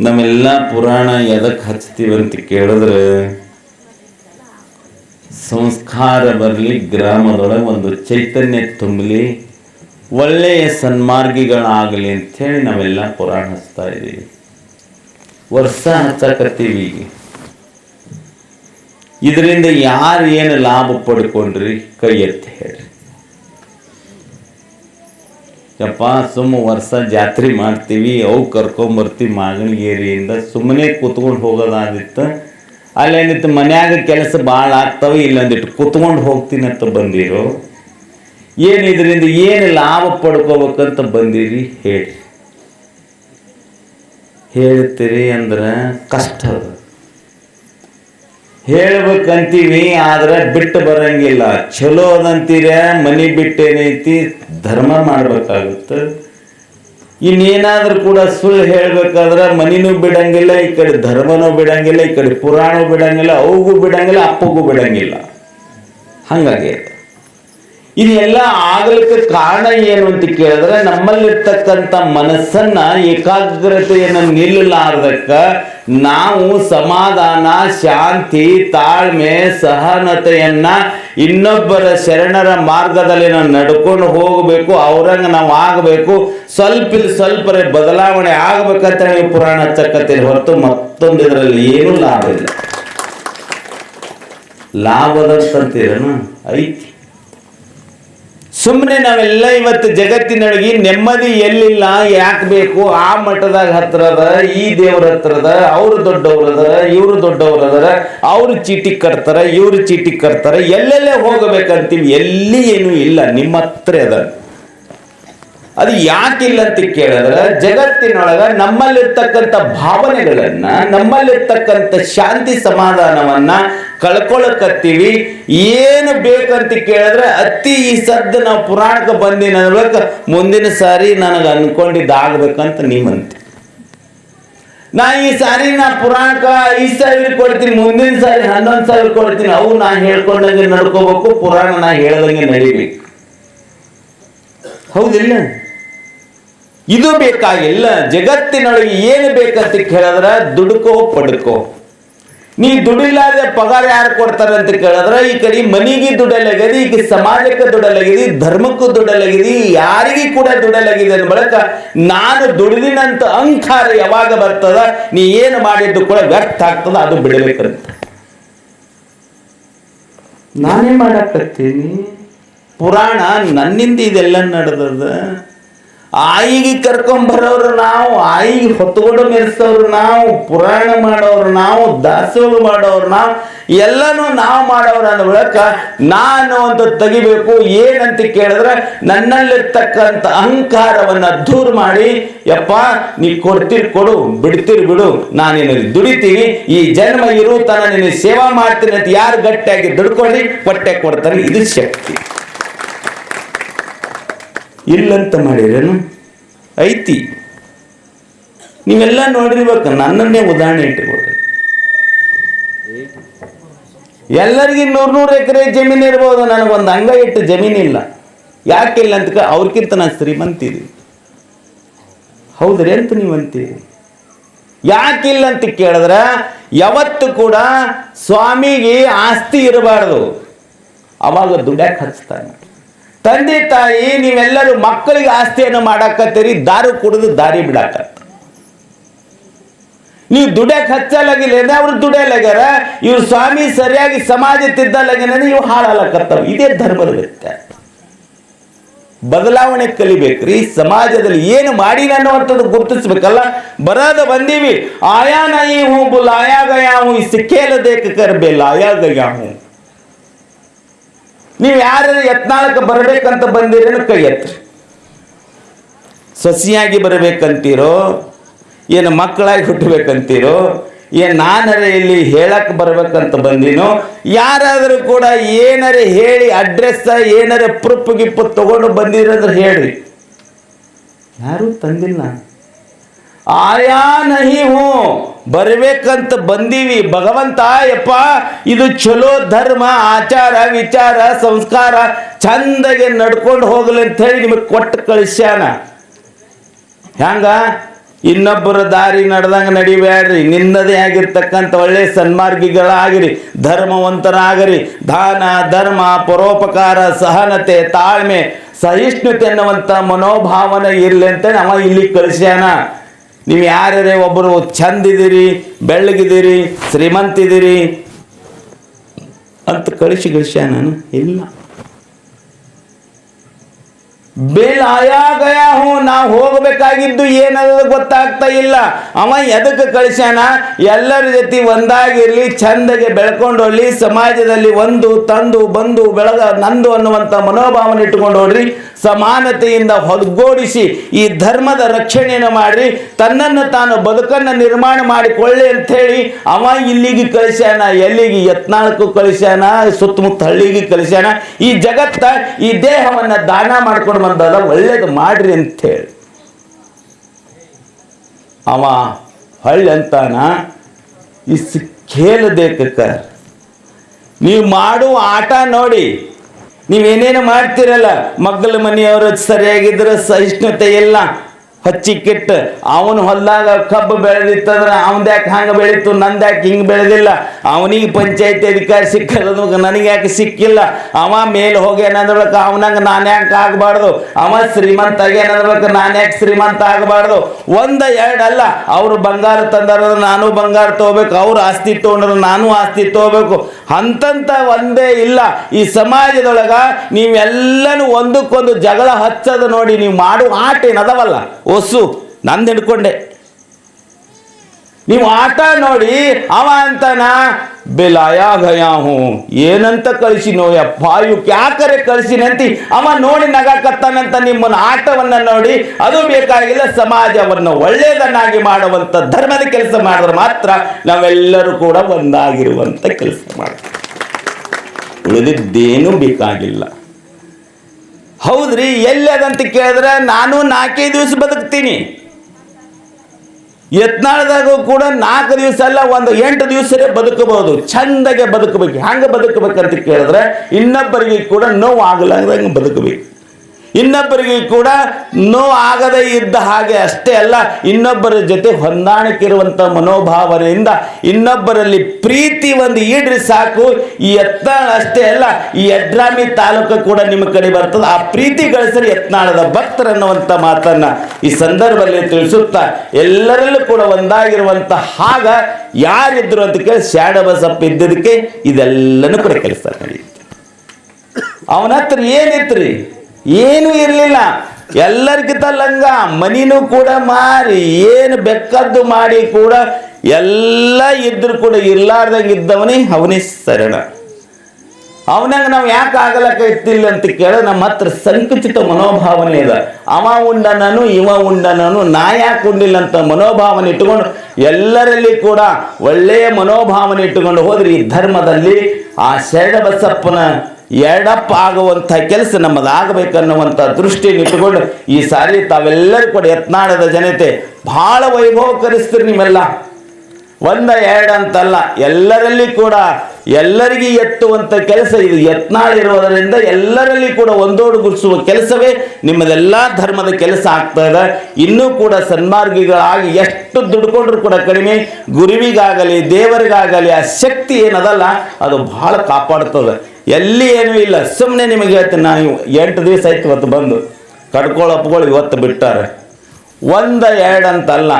ನಮ್ಮೆಲ್ಲ ಪುರಾಣ ಎದಕ್ಕೆ ಅಂತ ಕೇಳಿದ್ರೆ, ಸಂಸ್ಕಾರ ಬರಲಿ ಗ್ರಾಮದೊಳಗೆ ಒಂದು ಚೈತನ್ಯ ತುಂಬಲಿ, ಒಳ್ಳೆಯ ಸನ್ಮಾರ್ಗಿಗಳಾಗಲಿ ಅಂಥೇಳಿ ನಾವೆಲ್ಲ ಪುರಾಣ ಹಚ್ತಾ ಇದ್ದೀವಿ ವರ್ಷ ಹಚ್ಚಕತ್ತೀವಿ. ಈಗ ಇದರಿಂದ ಯಾರು ಏನು ಲಾಭ ಪಡ್ಕೊಂಡ್ರಿ? ಕೈ ಎತ್ತಿ ಹೇಳ್ರಿ. ಯಪ್ಪ ಸುಮ್ಮ ವರ್ಷ ಜಾತ್ರೆ ಮಾಡ್ತೀವಿ, ಅವು ಕರ್ಕೊಂಬರ್ತೀವಿ ಮಾಗಣಗೇರಿಯಿಂದ ಸುಮ್ಮನೆ ಕೂತ್ಕೊಂಡು ಹೋಗೋದಾದಿತ್ತು ಅಲ್ಲೇನಿತ್ತು ಮನ್ಯಾಗ ಕೆಲಸ ಭಾಳ ಆಗ್ತವೆ, ಇಲ್ಲೊಂದಿಟ್ಟು ಕೂತ್ಕೊಂಡು ಹೋಗ್ತೀನಿ ಅಂತ ಬಂದಿರು. ಏನು ಇದರಿಂದ ಏನು ಲಾಭ ಪಡ್ಕೋಬೇಕಂತ ಬಂದಿರಿ? ಹೇಳಿ. ಹೇಳ್ತೀರಿ ಅಂದ್ರೆ ಕಷ್ಟ ಅದು. ಹೇಳ್ಬೇಕಂತೀವಿ, ಆದ್ರೆ ಬಿಟ್ಟು ಬರಂಗಿಲ್ಲ. ಚಲೋ ಅದಂತೀರ, ಮನಿ ಬಿಟ್ಟೇನೈತಿ ಧರ್ಮ ಮಾಡಬೇಕಾಗುತ್ತೆ. ಇನ್ನೇನಾದರೂ ಕೂಡ ಸುಳ್ಳು ಹೇಳಬೇಕಾದ್ರೆ ಮನಿನೂ ಬಿಡಂಗಿಲ್ಲ, ಈ ಕಡೆ ಧರ್ಮನೂ ಬಿಡಂಗಿಲ್ಲ, ಈ ಕಡೆ ಪುರಾಣ ಬಿಡಂಗಿಲ್ಲ ಅವಗೂ ಬಿಡಂಗಿಲ್ಲ, ಅಪ್ಪಗೂ ಬಿಡಂಗಿಲ್ಲ. ಹಂಗಾಗಿ. ಇದೆಲ್ಲ ಆಗಲಿಕ್ಕೆ ಕಾರಣ ಏನು ಅಂತ ಕೇಳಿದ್ರೆ ನಮ್ಮಲ್ಲಿರ್ತಕ್ಕಂಥ ಮನಸ್ಸನ್ನ ಏಕಾಗ್ರತೆಯನ್ನು ನಿಲ್ಲಲಾರ್ದಕ್ಕ ನಾವು ಸಮಾಧಾನ, ಶಾಂತಿ, ತಾಳ್ಮೆ, ಸಹನತೆಯನ್ನ ಇನ್ನೊಬ್ಬರ ಶರಣರ ಮಾರ್ಗದಲ್ಲಿ ನಾವು ನಡ್ಕೊಂಡು ಹೋಗಬೇಕು, ಅವ್ರಂಗ ನಾವು ಆಗಬೇಕು ಸ್ವಲ್ಪ ಸ್ವಲ್ಪ ಬದಲಾವಣೆ ಆಗಬೇಕಂತ ನೀವು ಪುರಾಣ ಹಚ್ಚಕತ್ತೀರಿ ಹೊರತು ಮತ್ತೊಂದು ಇದರಲ್ಲಿ ಏನೂ ಲಾಭ ಇಲ್ಲ. ಲಾಭದಂತೀರೇನು ಐತಿ. ಸುಮ್ಮನೆ ನಾವೆಲ್ಲ ಇವತ್ತು ಜಗತ್ತಿನೊಳಗೆ ನೆಮ್ಮದಿ ಎಲ್ಲಿಲ್ಲ, ಯಾಕೆ ಬೇಕು? ಆ ಮಠದಾಗ ಹತ್ರ ಅದ ಈ ದೇವ್ರ ಹತ್ರ ಅದ ಅವ್ರು ದೊಡ್ಡವ್ರದಾರ, ಇವ್ರು ದೊಡ್ಡವ್ರದಾರ, ಅವ್ರು ಚೀಟಿ ಕಟ್ತಾರ, ಇವ್ರು ಚೀಟಿ ಕಟ್ತಾರ, ಎಲ್ಲೆಲ್ಲೇ ಹೋಗಬೇಕಂತೀವಿ, ಎಲ್ಲಿ ಏನೂ ಇಲ್ಲ, ನಿಮ್ಮ ಹತ್ರ ಅದ ಅದು ಯಾಕಿಲ್ಲ ಅಂತ ಕೇಳಿದ್ರೆ ಜಗತ್ತಿನೊಳಗ ನಮ್ಮಲ್ಲಿರ್ತಕ್ಕಂಥ ಭಾವನೆಗಳನ್ನ, ನಮ್ಮಲ್ಲಿರ್ತಕ್ಕಂಥ ಶಾಂತಿ ಸಮಾಧಾನವನ್ನ ಕಳ್ಕೊಳಕತ್ತೀವಿ. ಏನು ಬೇಕಂತ ಕೇಳಿದ್ರೆ ಅತಿ ಈ ಸದ್ದು ನಾವು ಪುರಾಣಕ್ಕೆ ಬಂದಿನ ಮುಂದಿನ ಸಾರಿ ನನಗೆ ಅನ್ಕೊಂಡಿದ್ದಾಗಬೇಕಂತ ನಿಮ್ಮಂತೆ ನಾ ಈ ಸಾರಿ ನಾ ಪುರಾಣಕ ಐದು ಸಾವಿರ ಕೊಡ್ತೀನಿ, ಮುಂದಿನ ಸಾರಿ ಹನ್ನೊಂದು ಸಾವಿರ ಕೊಡ್ತೀನಿ. ಅವು ನಾ ಹೇಳ್ಕೊಂಡಂಗೆ ನಡ್ಕೋಬೇಕು, ಪುರಾಣ ನಾ ಹೇಳ್ದಂಗೆ ನಡಿಬೇಕು ಹೌದಿಲ್ಲ? ಇದು ಬೇಕಾಗಿಲ್ಲ ಜಗತ್ತಿನೊಳಗೆ ಏನು ಬೇಕಂತ ಕೇಳಿದ್ರೆ ದುಡುಕೋ, ಪಡುಕೋ. ನೀ ದುಡಿಲಾರ್ದೆ ಪಗಾರ ಯಾರು ಕೊಡ್ತಾರೆ ಅಂತ ಕೇಳಿದ್ರೆ, ಈ ಕಡೆ ಮನಿಗೆ ದುಡಲಾಗಿದೆ ಈಗ ಸಮಾಜಕ್ಕೆ ದುಡಲಾಗಿದೆ, ಧರ್ಮಕ್ಕೂ ದುಡಲಾಗಿದೆ, ಯಾರಿಗೂ ಕೂಡ ದುಡಲಾಗಿದೆ ಅಂದ ಬಳಿಕ ನಾನು ದುಡಿದಿನಂತ ಅಹಂಕಾರ ಯಾವಾಗ ಬರ್ತದ, ನೀ ಏನು ಮಾಡಿದ್ದು ಕೂಡ ವ್ಯರ್ಥ ಆಗ್ತದ, ಅದು ಬಿಡಬೇಕಂತ. ನಾನೇ ಮಾಡಾಕತ್ತೀನಿ? ಪುರಾಣ ನನ್ನಿಂದ ಇದೆಲ್ಲ ನಡೆದದ. ಆಯಿಗೆ ಕರ್ಕೊಂಬರೋರು ನಾವು, ಆಯಿಗೆ ಹೊತ್ಕೊಂಡು ಮೆರೆಸೋರು ನಾವು, ಪುರಾಣ ಮಾಡೋರು ನಾವು ದಾಸೋಹ ಮಾಡೋರು ನಾವು, ಎಲ್ಲನೂ ನಾವು ಮಾಡೋರು ಅಂದ ಮೂಲಕ ನಾನು ಅಂತ ತೆಗಿಬೇಕು, ಏನಂತ ಕೇಳಿದ್ರೆ ನನ್ನಲ್ಲಿರ್ತಕ್ಕಂಥ ಅಹಂಕಾರವನ್ನ ದೂರ ಮಾಡಿ, ಯಪ್ಪ, ನೀ ಕೊಡ್ತೀರಿ ಕೊಡು, ಬಿಡ್ತೀರಿ ಬಿಡು ನಾನೇನು ದುಡಿತೀವಿ ಈ ಜನ್ಮ ಇರು ತನ ನಿನ್ನ ಸೇವಾ ಮಾಡ್ತೀನಿ ಅಂತ ಯಾರು ಗಟ್ಟಿಯಾಗಿ ದುಡ್ಕೊಳ್ಳಿ ಹೊಟ್ಟೆ ಕೊಡ್ತಾರೆ, ಇದು ಶಕ್ತಿ. ಇಲ್ಲಂತ ಮಾಡಿರೇನು ಐತಿ. ನೀವೆಲ್ಲ ನೋಡಿರ್ಬೇಕು, ನನ್ನನ್ನೇ ಉದಾಹರಣೆ ಇಟ್ಟುಕೊಡ್ರಿ ಎಲ್ಲರಿಗೆ ನೂರ್ ನೂರು ಎಕರೆ ಜಮೀನು ಇರ್ಬೋದು, ನನಗೊಂದು ಅಂಗ ಇಟ್ಟು ಜಮೀನಿಲ್ಲ ಯಾಕಿಲ್ಲ ಅಂತ ಅವ್ರಕ್ಕಿಂತ ನಾನು ಶ್ರೀಮಂತಿದ್ದೀನಿ ಹೌದ್ರಿ ಅಂತ ನೀವು ಅಂತೀರಿ. ಯಾಕಿಲ್ಲ ಅಂತ ಕೇಳಿದ್ರ, ಯಾವತ್ತು ಕೂಡ ಸ್ವಾಮಿಗೆ ಆಸ್ತಿ ಇರಬಾರ್ದು. ಅವಾಗ ದುಡ್ಯಾಕ್ ಹಚ್ತಾನೆ. ತಂದೆ ತಾಯಿ, ನೀವೆಲ್ಲರೂ ಮಕ್ಕಳಿಗೆ ಆಸ್ತಿಯನ್ನು ಮಾಡಾಕತ್ತೀರಿ, ದಾರು ಕುಡಿದು ದಾರಿ ಬಿಡಾಕತ್ತ ನೀವು ದುಡ್ಯಾಕ್ ಹಚ್ಚಲಾಗಿಲ್ಲ ಅವ್ರು ದುಡಿಯಲಾಗ್ಯಾರ, ಇವ್ರು ಸ್ವಾಮಿ ಸರಿಯಾಗಿ ಸಮಾಜ ತಿದ್ದಲಾಗಿನ ಇವು ಹಾಳಾಲಕತ್ತಾವ ಇದೇ ಧರ್ಮದ ವ್ಯತ್ಯಾಸ. ಬದಲಾವಣೆ ಕಲಿಬೇಕ್ರಿ, ಸಮಾಜದಲ್ಲಿ ಏನು ಮಾಡಿ ಅನ್ನುವಂಥದ್ದು ಗುರುತಿಸ್ಬೇಕಲ್ಲ. ಬರದ ಬಂದೀವಿ, ಆಯಾ ನಯಿ ಹೂ ಬುಲ್, ಆಯಾ ಗಯಾ ಹೂ ಇಸ್ ಕೇಲ ದೇಕ ಕರ್ಬೇಲ, ಆಯಾ ಗಯಾ ನೀವು ಯಾರು ಯತ್ನಾಳಕ್ಕೆ ಬರಬೇಕಂತ ಬಂದಿರೇನು ಕೈ ಎತ್ರಿ ಸಸಿಯಾಗಿ ಬರಬೇಕಂತೀರೋ, ಏನು ಮಕ್ಕಳಾಗಿ ಹುಟ್ಟಬೇಕಂತೀರೋ, ಏನು ನಾನರೆ ಇಲ್ಲಿ ಹೇಳಕ್ ಬರ್ಬೇಕಂತ ಬಂದಿನೋ, ಯಾರಾದರೂ ಕೂಡ ಏನಾರೇ ಹೇಳಿ ಅಡ್ರೆಸ್ ಏನರೆ ಪ್ರೂಫ್ ಗಿಪ್ಪು ತಗೊಂಡು ಬಂದಿರಂದ್ರೆ ಹೇಳಿ. ಯಾರೂ ತಂದಿಲ್ಲ. ಆಯಾ ನಹಿ ಹೂ, ಬರ್ಬೇಕಂತ ಬಂದೀವಿ. ಭಗವಂತ ಯಪ್ಪ ಇದು ಚಲೋ ಧರ್ಮ, ಆಚಾರ, ವಿಚಾರ, ಸಂಸ್ಕಾರ, ಚಂದಗೆ ನಡ್ಕೊಂಡು ಹೋಗಲಿ ಅಂತ ಹೇಳಿ ನಿಮಗೆ ಕೊಟ್ಟು ಕಳಿಸ್ಯಾನ. ಹ್ಯಾಂಗ? ಇನ್ನೊಬ್ಬರ ದಾರಿ ನಡೆದಂಗ ನಡಿಬೇಡ್ರಿ ನಿನ್ನದೇ ಆಗಿರ್ತಕ್ಕಂಥ ಒಳ್ಳೆ ಸನ್ಮಾರ್ಗಿಗಳಾಗಿರಿ, ಧರ್ಮವಂತರಾಗಿರಿ. ದಾನ, ಧರ್ಮ, ಪರೋಪಕಾರ, ಸಹನತೆ, ತಾಳ್ಮೆ, ಸಹಿಷ್ಣುತೆ ಅನ್ನುವಂಥ ಮನೋಭಾವನೆ ಇರಲಿ ಅಂತ ಅವ ಇಲ್ಲಿ ಕಳಿಸ್ಯಾನ. ನೀವು ಯಾರ್ಯಾರೇ ಒಬ್ಬರು ಚಂದಿದ್ದೀರಿ ಬೆಳ್ಳಗಿದ್ದೀರಿ ಶ್ರೀಮಂತಿದ್ದೀರಿ ಅಂತ ಕಳಿಸಿ ಕಳಿಸ್ಯ ನಾನು ಇಲ್ಲ. ಬೇಲ್ ಆಯಾಗಯ ಹೂ, ನಾವು ಹೋಗಬೇಕಾಗಿದ್ದು ಏನದ ಗೊತ್ತಾಗ್ತಾ ಇಲ್ಲ. ಅವ ಎದಕ್ಕೆ ಕಳಿಸ್ಯಾನ? ಎಲ್ಲರ ಜೊತೆ ಒಂದಾಗಿರಲಿ, ಚಂದಗೆ ಬೆಳ್ಕೊಂಡು ಹೋಗ್ಲಿ ಸಮಾಜದಲ್ಲಿ ಒಂದು, ತಂದು, ಬಂದು, ಬೆಳಗ, ನಂದು ಅನ್ನುವಂಥ ಮನೋಭಾವನೆ ಇಟ್ಟುಕೊಂಡು ಹೋಗ್ರಿ. ಸಮಾನತೆಯಿಂದ ಹೊದ್ಗೋಡಿಸಿ ಈ ಧರ್ಮದ ರಕ್ಷಣೆಯನ್ನು ಮಾಡ್ರಿ. ತನ್ನನ್ನು ತಾನು ಬದುಕನ್ನು ನಿರ್ಮಾಣ ಮಾಡಿಕೊಳ್ಳಿ ಅಂಥೇಳಿ ಅವ ಇಲ್ಲಿಗೆ ಕಳಿಸ್ಯಾನ, ಎಲ್ಲಿಗೆ? ಯತ್ನಾಳಕ್ಕೂ ಕಳಿಸ್ಯಾನ, ಸುತ್ತಮುತ್ತ ಹಳ್ಳಿಗೆ ಕಳಿಸ್ಯಾನ. ಈ ಜಗತ್ತ, ಈ ದೇಹವನ್ನ ದಾನ ಮಾಡ್ಕೊಂಡು ಬಂದದ ಒಳ್ಳೇದು ಮಾಡ್ರಿ ಅಂಥೇಳಿ. ಅವ ಹಳ್ಳಿ ಅಂತಾನ ಇಸ್ ಕೇಳಬೇಕ ನೀವು ಮಾಡುವ ಆಟ ನೋಡಿ ನೀವೇನೇನು ಮಾಡ್ತೀರಲ್ಲ, ಮಗ್ಗಲ ಮನೆಯವರು ಸರಿಯಾಗಿದ್ರೆ ಸಹಿಷ್ಣುತೆ ಇಲ್ಲ ಹಚ್ಚಿಕ್ಕಿಟ್ಟು ಅವನು ಹೊಲ್ದಾಗ ಕಬ್ಬು ಬೆಳೆದಿತ್ತಂದ್ರೆ ಅವನ್ದ್ಯಾಕೆ ಹಂಗೆ ಬೆಳೀತು? ನಂದ್ಯಾಕೆ ಹಿಂಗೆ ಬೆಳೆದಿಲ್ಲ? ಅವನಿಗೆ ಪಂಚಾಯತಿ ಅಧಿಕಾರಿ ಸಿಕ್ಕದ ನನಗೆ ಯಾಕೆ ಸಿಕ್ಕಿಲ್ಲ? ಅವ ಮೇಲೆ ಹೋಗ್ಯಾನಂದ್ರೊಳಕ ಅವನಂಗೆ ನಾನು ಯಾಕೆ ಆಗಬಾರ್ದು? ಅವ ಶ್ರೀಮಂತ ಆಗ್ಯಾನಂದ್ರೊಳಕ ನಾನು ಯಾಕೆ ಶ್ರೀಮಂತ ಆಗಬಾರ್ದು? ಒಂದು ಎರಡು ಅಲ್ಲ, ಅವರು ಬಂಗಾರ ತಂದಾರ ನಾನು ಬಂಗಾರ ತಗೋಬೇಕು, ಅವ್ರು ಆಸ್ತಿ ತೊಗೊಂಡ್ರೆ ನಾನು ಆಸ್ತಿ ತಗೋಬೇಕು. ಅಂತಂತ ಒಂದೇ ಇಲ್ಲ. ಈ ಸಮಾಜದೊಳಗ ನೀವೆಲ್ಲನೂ ಒಂದಕ್ಕೊಂದು ಜಗಳ ಹಚ್ಚದ ನೋಡಿ ನೀವು ಮಾಡುವ ಆಟ ಏನದವಲ್ಲ? ಒಸು, ನಂದು ಹಿಡ್ಕೊಂಡೆ. ನೀವು ಆಟ ನೋಡಿ, ಅವ ಅಂತನ ಬೆಲಾಯ ಗಯಾ ಹೂ ಏನಂತ ಕಳಿಸಿನೋ ಯಪ್ಪ ಇವ್ ಯಾಕರೆ ಕಳಿಸಿನಂತಿ ಅವ ನೋಡಿ ನಗಾಕತ್ತಾನಂತ ನಿಮ್ಮನ್ನ ಆಟವನ್ನ ನೋಡಿ, ಅದು ಬೇಕಾಗಿಲ್ಲ, ಸಮಾಜವನ್ನು ಒಳ್ಳೆಯದನ್ನಾಗಿ ಮಾಡುವಂತ ಧರ್ಮದ ಕೆಲಸ ಮಾಡಿದ್ರೆ ಮಾತ್ರ ನಾವೆಲ್ಲರೂ ಕೂಡ ಒಂದಾಗಿರುವಂಥ ಕೆಲಸ ಮಾಡ್ತೀವಿ. ಉಳಿದಿದ್ದೇನೂ ಬೇಕಾಗಿಲ್ಲ. ಹೌದ್ರಿ ಎಲ್ಲಿ ಅದಂತ ಕೇಳಿದ್ರೆ ನಾನು ನಾಲ್ಕೈದು ದಿವಸ ಬದುಕ್ತೀನಿ. ಯತ್ನಾಳದಾಗ ಕೂಡ ನಾಲ್ಕು ದಿವಸ ಅಲ್ಲ, ಒಂದು ಎಂಟು ದಿವಸರೇ ಬದುಕಬಹುದು. ಚಂದಗೆ ಬದುಕಬೇಕು. ಹಂಗೆ ಬದುಕಬೇಕಂತ ಕೇಳಿದ್ರೆ ಇನ್ನೊಬ್ಬರಿಗೆ ಕೂಡ ನೋವು ಆಗಲಾರ್ದಂಗೆ ಬದುಕಬೇಕು. ಇನ್ನೊಬ್ಬರಿಗೆ ಕೂಡ ನೋ ಆಗದೇ ಇದ್ದ ಹಾಗೆ ಅಷ್ಟೇ ಅಲ್ಲ, ಇನ್ನೊಬ್ಬರ ಜೊತೆ ಹೊಂದಾಣಿಕೆ ಇರುವಂಥ ಮನೋಭಾವನೆಯಿಂದ ಇನ್ನೊಬ್ಬರಲ್ಲಿ ಪ್ರೀತಿ ಒಂದು ಈಡ್ರಿ ಸಾಕು. ಈ ಯತ್ನಾಳ ಅಷ್ಟೇ ಅಲ್ಲ, ಈ ಯಡ್ರಾಮಿ ತಾಲೂಕು ಕೂಡ ನಿಮ್ಮ ಕಡೆ ಬರ್ತದೆ. ಆ ಪ್ರೀತಿ ಗಳಿಸಲು ಯತ್ನಾಳದ ಭಕ್ತರನ್ನುವಂಥ ಮಾತನ್ನ ಈ ಸಂದರ್ಭದಲ್ಲಿ ತಿಳಿಸುತ್ತಾ ಎಲ್ಲರಲ್ಲೂ ಕೂಡ ಒಂದಾಗಿರುವಂಥ ಹಾಗ ಯಾರಿದ್ರು ಅಂತ ಕೇಳಿ ಶ್ಯಾಡ ಬಸಪ್ಪ ಇದ್ದದಕ್ಕೆ ಇದೆಲ್ಲನೂ ಕೂಡ ಕೆಲಸ ನಡೆಯುತ್ತೆ ಅವನ ಹತ್ರ ಏನಿತ್ರಿ? ಏನು ಇರಲಿಲ್ಲ. ಎಲ್ಲರಿಗಿಂತ ಲಂಗ, ಮನಿನೂ ಕೂಡ ಮಾರಿ, ಏನು ಬೆಕ್ಕದ್ದು ಮಾಡಿ ಕೂಡ ಎಲ್ಲ ಇದ್ರು ಕೂಡ ಇರ್ಲಾರ್ದಂಗೆ ಇದ್ದವನೇ ಅವನೇ ಶರಣ ಅವನಾಗ ನಾವು ಯಾಕೆ ಆಗಲಕ್ಕ ಇಲ್ಲ ಅಂತ ಕೇಳ ನಮ್ಮ ಹತ್ರ ಸಂಕುಚಿತ ಮನೋಭಾವನೆ ಇದೆ. ಅವ ಉಂಡನನು ಇವ ಉಂಡನನು ನಾ ಯಾಕೆ ಉಂಡಿಲ್ಲ ಅಂತ ಮನೋಭಾವನೆ ಇಟ್ಟುಕೊಂಡು ಎಲ್ಲರಲ್ಲಿ ಕೂಡ ಒಳ್ಳೆಯ ಮನೋಭಾವನೆ ಇಟ್ಟುಕೊಂಡು ಹೋದ್ರೆ ಈ ಧರ್ಮದಲ್ಲಿ ಆ ಶರಣ ಬಸಪ್ಪನ ಎಡಪ್ಪ ಆಗುವಂಥ ಕೆಲಸ ನಮ್ಮದಾಗಬೇಕನ್ನುವಂಥ ದೃಷ್ಟಿಯನ್ನು ಇಟ್ಟುಕೊಂಡು ಈ ಸಾರಿ ತಾವೆಲ್ಲರೂ ಕೂಡ ಯತ್ನಾಳದ ಜನತೆ ಬಹಳ ವೈಭವಕರಿಸ್ತೀರಿ ನಿಮ್ಮೆಲ್ಲ. ಒಂದ ಅಂತಲ್ಲ, ಎಲ್ಲರಲ್ಲಿ ಕೂಡ ಎಲ್ಲರಿಗೂ ಎತ್ತುವಂಥ ಕೆಲಸ ಇದು ಯತ್ನಾಳ ಇರುವುದರಿಂದ ಎಲ್ಲರಲ್ಲಿ ಕೂಡ ಒಂದೋಡುಗೂಡಿಸುವ ಕೆಲಸವೇ ನಿಮ್ಮದೆಲ್ಲ ಧರ್ಮದ ಕೆಲಸ ಆಗ್ತಾ ಇದೆ. ಇನ್ನೂ ಕೂಡ ಸನ್ಮಾರ್ಗಿಗಳಾಗಿ ಎಷ್ಟು ದುಡ್ಕೊಂಡ್ರು ಕೂಡ ಕಡಿಮೆ. ಗುರುವಿಗಾಗಲಿ, ದೇವರಿಗಾಗಲಿ ಆ ಶಕ್ತಿ ಏನದಲ್ಲ, ಅದು ಬಹಳ ಕಾಪಾಡ್ತದೆ. ಎಲ್ಲಿ ಏನೂ ಇಲ್ಲ. ಸುಮ್ಮನೆ ನಿಮಗೆ ಹೇಳ್ತೀನಿ, ನಾನು ಎಂಟು ದಿವಸ ಆಯ್ತು ಇವತ್ತು ಬಂದು. ಕಡ್ಕೊಳ್ಳೋ ಇವತ್ತು ಬಿಟ್ಟಾರೆ. ಒಂದ ಎರಡು ಅಂತಲ್ಲ.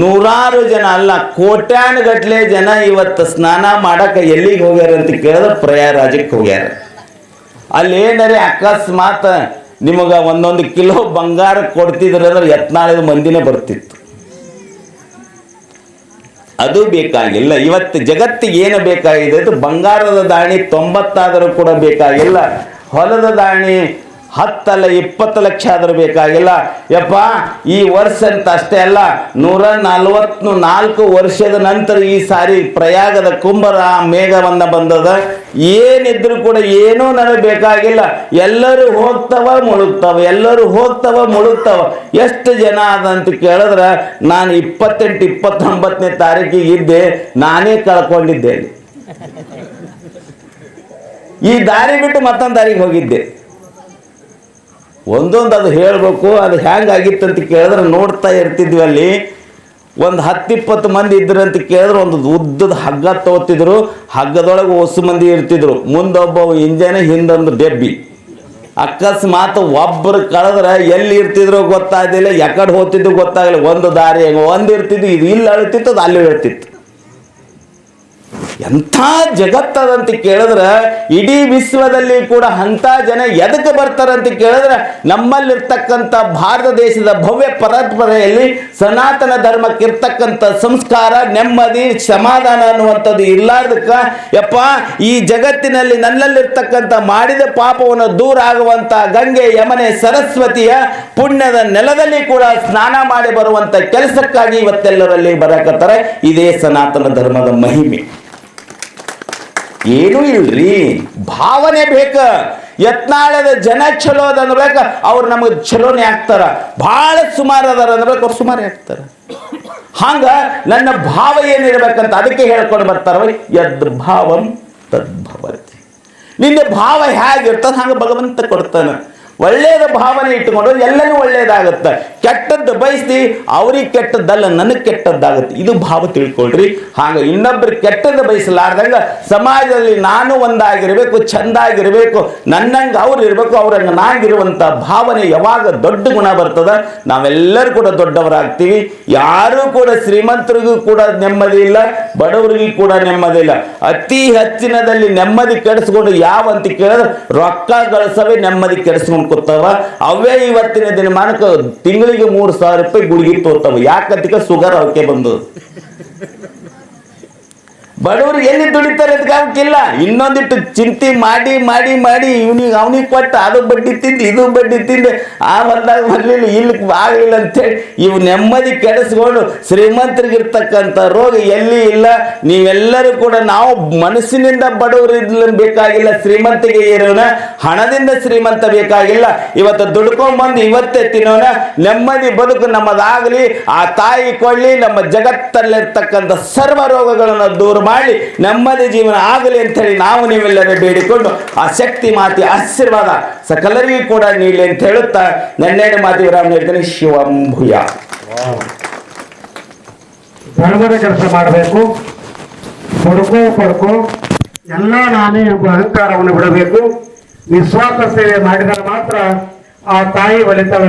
ನೂರಾರು ಜನ ಅಲ್ಲ, ಕೋಟ್ಯಾನುಗಟ್ಲೆ ಜನ ಇವತ್ತು ಸ್ನಾನ ಮಾಡೋಕೆ ಎಲ್ಲಿಗೆ ಹೋಗ್ಯಾರ ಅಂತ ಕೇಳಿದ್ರೆ ಪ್ರಯಾರಾಜಕ್ಕೆ ಹೋಗ್ಯಾರ. ಅಲ್ಲಿ ಏನಾರ ಅಕಸ್ಮಾತ್ ನಿಮಗೆ ಒಂದೊಂದು ಕಿಲೋ ಬಂಗಾರ ಕೊಡ್ತಿದ್ರೆ ಅಂದ್ರೆ ಯತ್ನಾಳದ ಮಂದಿನೇ ಬರ್ತಿತ್ತು. ಅದು ಬೇಕಾಗಿಲ್ಲ. ಇವತ್ತು ಜಗತ್ತಿಗೆ ಏನು ಬೇಕಾಗಿದೆ? ಅದು ಬಂಗಾರದ ದಾಣಿ ತೊಂಬತ್ತಾದರೂ ಕೂಡ ಬೇಕಾಗಿಲ್ಲ. ಹೊಲದ ದಾಣಿ ಹತ್ತಲ್ಲ, ಇಪ್ಪತ್ತು ಲಕ್ಷ ಆದರೂ ಬೇಕಾಗಿಲ್ಲ. ಯಪ್ಪ, ಈ ವರ್ಷ ಅಂತ ಅಷ್ಟೇ ಅಲ್ಲ, ನೂರ ನಲ್ವತ್ತು ನಾಲ್ಕು ವರ್ಷದ ನಂತರ ಈ ಸಾರಿ ಪ್ರಯಾಗದ ಕುಂಭರ ಮೇಘವನ್ನು ಬಂದದ. ಏನಿದ್ರು ಕೂಡ ಏನೂ ನನಗೆ ಬೇಕಾಗಿಲ್ಲ. ಎಲ್ಲರೂ ಹೋಗ್ತವ, ಮುಳುಗ್ತವ, ಎಲ್ಲರೂ ಹೋಗ್ತವ, ಮುಳುಗ್ತವ. ಎಷ್ಟು ಜನ ಅದಂತ ಕೇಳಿದ್ರೆ ನಾನು ಇಪ್ಪತ್ತೆಂಟು, ಇಪ್ಪತ್ತೊಂಬತ್ತನೇ ತಾರೀಕಿಗೆ ಇದ್ದೆ, ನಾನೇ ಕಳ್ಕೊಂಡಿದ್ದೇನೆ ಈ ದಾರಿ ಬಿಟ್ಟು ಮತ್ತೊಂದು ದಾರಿಗೆ ಹೋಗಿದ್ದೆ. ಒಂದೊಂದು ಅದು ಹೇಳಬೇಕು, ಅದು ಹೆಂಗಾಗಿತ್ತು ಅಂತ ಕೇಳಿದ್ರೆ ನೋಡ್ತಾ ಇರ್ತಿದ್ವಿ ಅಲ್ಲಿ. ಒಂದು ಹತ್ತಿಪ್ಪತ್ತು ಮಂದಿ ಇದ್ರು ಅಂತ ಕೇಳಿದ್ರು ಒಂದು ಉದ್ದದ ಹಗ್ಗ ತಗೋತಿದ್ರು ಹಗ್ಗದೊಳಗೆ ಹೊಸು ಮಂದಿ ಇರ್ತಿದ್ರು. ಮುಂದೊಬ್ಬ ಇಂಜನ್ ಹಿಂದೊಂದು ಡೆಬ್ಬಿ ಅಕಸ್ಮಾತ್ ಒಬ್ಬರು ಕಳೆದ್ರೆ ಎಲ್ಲಿ ಇರ್ತಿದ್ರು ಗೊತ್ತಾಗಲಿಲ್ಲ ಯಾಕಡೆ ಹೋಗ್ತಿದ್ದು ಗೊತ್ತಾಗಲಿಲ್ಲ. ಒಂದು ದಾರಿ ಒಂದು ಇರ್ತಿದ್ದು, ಇದು ಇಲ್ಲಿ ಅಳ್ತಿತ್ತು ಅದು ಅಲ್ಲಿ ಹೇಳ್ತಿತ್ತು ಎಂಥ ಜಗತ್ತದಂತ ಕೇಳಿದ್ರೆ ಇಡೀ ವಿಶ್ವದಲ್ಲಿ ಕೂಡ ಅಂಥ ಜನ ಎದಕ್ಕೆ ಬರ್ತಾರಂತ ಕೇಳಿದ್ರೆ ನಮ್ಮಲ್ಲಿರ್ತಕ್ಕಂಥ ಭಾರತ ದೇಶದ ಭವ್ಯ ಪರಂಪರೆಯಲ್ಲಿ ಸನಾತನ ಧರ್ಮಕ್ಕಿರ್ತಕ್ಕಂಥ ಸಂಸ್ಕಾರ, ನೆಮ್ಮದಿ, ಸಮಾಧಾನ ಅನ್ನುವಂಥದ್ದು ಇರ್ಲಾರ್ದಕ್ಕ, ಯಪ್ಪ, ಈ ಜಗತ್ತಿನಲ್ಲಿ ನನ್ನಲ್ಲಿರ್ತಕ್ಕಂಥ ಮಾಡಿದ ಪಾಪವನ್ನು ದೂರ ಆಗುವಂಥ ಗಂಗೆ, ಯಮನೆ, ಸರಸ್ವತಿಯ ಪುಣ್ಯದ ನೆಲದಲ್ಲಿ ಕೂಡ ಸ್ನಾನ ಮಾಡಿ ಬರುವಂಥ ಕೆಲಸಕ್ಕಾಗಿ ಇವತ್ತೆಲ್ಲರಲ್ಲಿ ಬರಕತ್ತಾರೆ. ಇದೇ ಸನಾತನ ಧರ್ಮದ ಮಹಿಮೆ. ಏನೂ ಇಲ್ರಿ. ಭಾವನೆ ಬೇಕ. ಯತ್ನಾಳದ ಜನ ಚಲೋ ಅದ ಅನ್ಬೇಕ ಅವ್ರು ನಮಗೆ ಚಲೋನೇ ಆಗ್ತಾರ. ಭಾಳ ಸುಮಾರು ಅದಾರ ಅನ್ಬೇಕು ಅವ್ರು ಸುಮಾರು ಆಗ್ತಾರ. ಹಂಗ ನನ್ನ ಭಾವ ಏನಿರ್ಬೇಕಂತ ಅದಕ್ಕೆ ಹೇಳ್ಕೊಂಡು ಬರ್ತಾರ ಯದ್ ಭಾವಂ ತದ್ಭವತಿ ನಿನ್ನ ಭಾವ ಹೇಗಿರ್ತದ ಹಂಗೆ ಭಗವಂತ ಕೊಡ್ತಾನೆ. ಒಳ್ಳೆಯದ ಭಾವನೆ ಇಟ್ಟುಕೊಂಡು ಎಲ್ಲನೂ ಒಳ್ಳೇದಾಗುತ್ತೆ. ಕೆಟ್ಟದ್ದು ಬಯಸಿ ಅವ್ರಿಗೆ ಕೆಟ್ಟದ್ದಲ್ಲ, ನನಗೆ ಕೆಟ್ಟದ್ದಾಗುತ್ತೆ. ಇದು ಭಾವ ತಿಳ್ಕೊಳ್ರಿ. ಹಾಗೆ ಇನ್ನೊಬ್ರು ಕೆಟ್ಟದ್ದು ಬಯಸಲಾರ್ದಂಗ ಸಮಾಜದಲ್ಲಿ ನಾನು ಒಂದಾಗಿರಬೇಕು, ಚಂದಾಗಿರಬೇಕು, ನನ್ನಂಗೆ ಅವ್ರು ಇರಬೇಕು, ಅವ್ರಂಗೆ ನಾಗಿರುವಂಥ ಭಾವನೆ ಯಾವಾಗ ದೊಡ್ಡ ಗುಣ ಬರ್ತದ? ನಾವೆಲ್ಲರೂ ಕೂಡ ದೊಡ್ಡವರಾಗ್ತೀವಿ. ಯಾರೂ ಕೂಡ ಶ್ರೀಮಂತರಿಗೂ ಕೂಡ ನೆಮ್ಮದಿ ಇಲ್ಲ, ಬಡವರಿಗೂ ಕೂಡ ನೆಮ್ಮದಿ ಇಲ್ಲ. ಅತಿ ಹೆಚ್ಚಿನದಲ್ಲಿ ನೆಮ್ಮದಿ ಕೆಡಿಸ್ಕೊಂಡು ಯಾವ ಅಂತ ಕೇಳಿದ್ರೆ ರೊಕ್ಕ ಗಳಿಸವೇ ನೆಮ್ಮದಿ ಕೆಡಿಸ್ಕೊಂಡು ಕೂತಾವ ಅವೇ ಇವತ್ತಿನ ದಿನಮಾನಕ್ಕೆ ತಿಂಗಳಿಗೆ ಮೂರು ಸಾವಿರ ರೂಪಾಯಿ ಗುಳಿಗೆ ತೋರ್ತಾವ ಯಾಕಂತ ಶುಗರ್ ಅವಕ್ಕೆ ಬಂದು. ಬಡವರು ಎಲ್ಲಿ ದುಡಿತಾರೆ ಅಂತ ಕಾಮಕ್ಕಿಲ್ಲ ಇನ್ನೊಂದಿಟ್ಟು ಚಿಂತೆ ಮಾಡಿ ಮಾಡಿ ಮಾಡಿ ಇವನಿಗೆ ಅವನಿಗೆ ಕೊಟ್ಟ ಅದು ಬಡ್ಡಿ ತಿಂದು, ಇದು ಬಡ್ಡಿ ತಿಂದು, ಆ ಬಂದಾಗ ಬರಲಿಲ್ಲ ಇಲ್ಲಿ ಆಗಲಿಲ್ಲ ಅಂತೇಳಿ ಇವು ನೆಮ್ಮದಿ ಕೆಡಿಸ್ಕೊಂಡು ಶ್ರೀಮಂತರಿಗಿರ್ತಕ್ಕಂಥ ರೋಗ ಎಲ್ಲಿ ಇಲ್ಲ. ನೀವೆಲ್ಲರೂ ಕೂಡ ನಾವು ಮನಸ್ಸಿನಿಂದ ಬಡವರು ಬೇಕಾಗಿಲ್ಲ, ಶ್ರೀಮಂತಿಗೆ ಇರೋಣ, ಹಣದಿಂದ ಶ್ರೀಮಂತ ಬೇಕಾಗಿಲ್ಲ. ಇವತ್ತು ದುಡ್ಕೊಂಡ್ಬಂದು ಇವತ್ತೇ ತಿನ್ನೋಣ. ನೆಮ್ಮದಿ ಬದುಕು ನಮ್ಮದಾಗಲಿ, ಆ ತಾಯಿ ಕೊಳ್ಳಿ, ನಮ್ಮ ಜಗತ್ತಲ್ಲಿರ್ತಕ್ಕಂಥ ಸರ್ವ ರೋಗಗಳನ್ನು ದೂರ ಮಾಡಿ ನಮ್ಮದೇ ಜೀವನ ಆಗಲಿ ಅಂತೇಳಿ ನಾವು ನೀವೆಲ್ಲರೂ ಬೇಡಿಕೊಂಡು ಆ ಶಕ್ತಿ ಮಾತಿ ಆಶೀರ್ವಾದ ಸಕಲರಿಗೂ ಕೂಡ ನೀಡಲಿ ಅಂತ ಹೇಳುತ್ತಾ ನೆನ್ನೆಡೆ ಮಾತಿ ವಿರಾಮ ಹೇಳ್ತೇನೆ, ಶಿವಂಭುಯ. ಕೆಲಸ ಮಾಡಬೇಕು ಹುಡುಕೋ ಪಡ್ಕೋ, ಎಲ್ಲ ನಾನೇ ಎಂಬ ಅಹಂಕಾರವನ್ನು ಬಿಡಬೇಕು. ನಿಸ್ವಾರ್ಥ ಸೇವೆ ಮಾಡಿದರೆ ಮಾತ್ರ ಆ ತಾಯಿ ಒಲಿತಾಳೆ